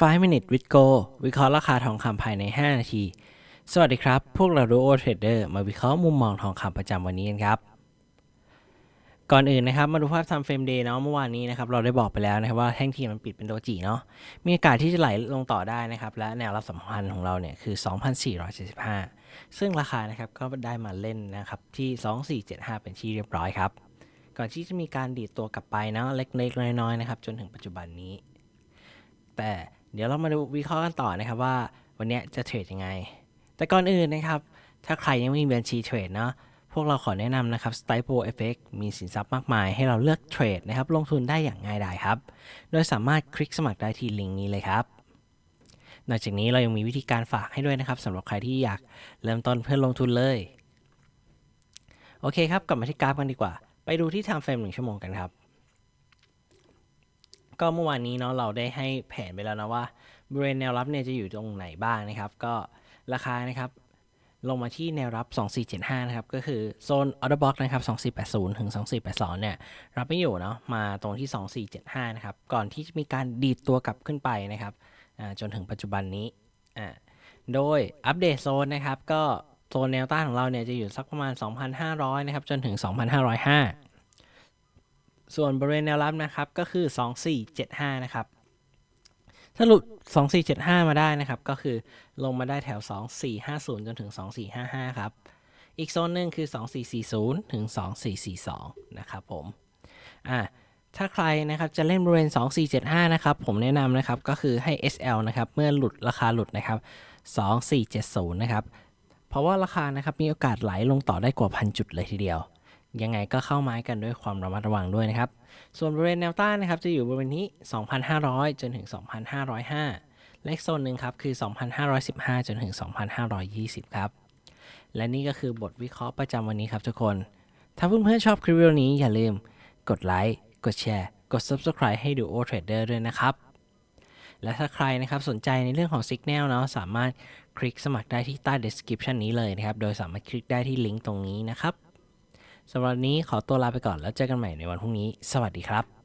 5 minute with go วิเคราะห์ราคาทองคำภายใน 5 นาที สวัสดีครับ พวกเราดูโอเทรดเดอร์มาวิเคราะห์มุมมองทองคำประจำวันนี้กันครับ ก่อนอื่นนะครับ มาดูภาพทำเฟรมเดย์เนาะเมื่อวานนี้นะครับ เราได้บอกไปแล้วนะครับว่าแท่งเทียนมันปิดเป็นโดจิเนาะมีโอกาสที่จะไหลลงต่อได้นะครับ และแนวรับสำคัญของเราเนี่ยคือ 2,475 ซึ่งราคานะครับก็ได้มาเล่นนะครับที่ 2475 เป็นที่เรียบร้อยครับก่อนที่จะมีการดีดตัวกลับไปเนาะเล็กๆน้อยๆนะครับจนถึงปัจจุบันนี้ แต่ เดี๋ยวเรามาดูวิเคราะห์กันต่อนะครับว่าวันนี้จะเทรดยังไง แต่ก่อนอื่นนะครับ ถ้าใครยังไม่มีบัญชีเทรดเนาะพวกเราขอแนะนำนะครับ s t y p e FX มีสินทรัพย์มากมายให้เราเลือกเทรดนะครับ ลงทุนได้อย่างง่ายดายครับ โดยสามารถคลิกสมัครได้ที่ลิงก์นี้เลยครับ นอกจากนี้เรายังมีวิธีการฝากให้ด้วยนะครับสำหรับใครที่อยากเริ่มต้นเพื่อลงทุนเลย โอเคครับ กลับมาที่กราฟกันดีกว่า ไปดูที่ time frame หนึ่งชั่วโมงกันครับ ก็เมื่อวานนี้เนาะเราได้ให้แผนไปแล้วนะว่าบริเวณแนวรับเนี่ยจะอยู่ตรงไหนบ้างนะครับ ก็ราคานะครับลงมาที่แนวรับ 2475 นะครับ ก็คือโซนออเดอร์บ็อกนะครับ 2480 ถึง 2482 เนี่ย รับไม่อยู่เนาะ มาตรงที่ 2475 นะครับ ก่อนที่จะมีการดีดตัวกลับขึ้นไปนะครับ จนถึงปัจจุบันนี้ โดยอัปเดตโซนนะครับ ก็โซนแนวต้านของเราเนี่ยจะอยู่สักประมาณ 2,500 นะครับ จนถึง 2,505 ส่วนบริเวณแนวรับนะครับก็คือ 2475 นะครับ ถ้าหลุด 2475 มาได้นะครับ ก็คือลงมาได้แถว 2450 จนถึง 2455 ครับ อีกโซนหนึ่งคือ 2440 ถึง 2442 นะครับผมอ่าถ้าใครนะครับจะเล่นบริเวณ 2475 นะครับ ผมแนะนำนะครับก็คือให้ SL นะครับ เมื่อหลุดราคาหลุดนะครับ 2470 นะครับ เพราะว่าราคานะครับมีโอกาสไหลลงต่อได้กว่าพันจุดเลยทีเดียว ยังไงก็เข้าไม้กันด้วยความระมัดระวังด้วยนะครับ ส่วนบริเวณแนวต้านนะครับจะอยู่บริเวณนี้ 2,500 จนถึง 2,505และอีกโซนหนึ่งครับคือ 2,515 จนถึง 2,520 ครับ และนี่ก็คือบทวิเคราะห์ประจำวันนี้ครับทุกคน ถ้าเพื่อนๆชอบคลิปวิดีโอนี้อย่าลืมกดไลค์กดแชร์ กด Subscribe ให้ดู O Trader ด้วยนะครับ และถ้าใครนะครับสนใจในเรื่องของ Signal เนาะสามารถคลิกสมัครได้ที่ใต้ description นี้เลยนะครับ โดยสามารถคลิกได้ที่ลิงก์ตรงนี้นะครับ สำหรับวันนี้ขอตัวลาไปก่อนแล้วเจอกันใหม่ในวันพรุ่งนี้ สวัสดีครับ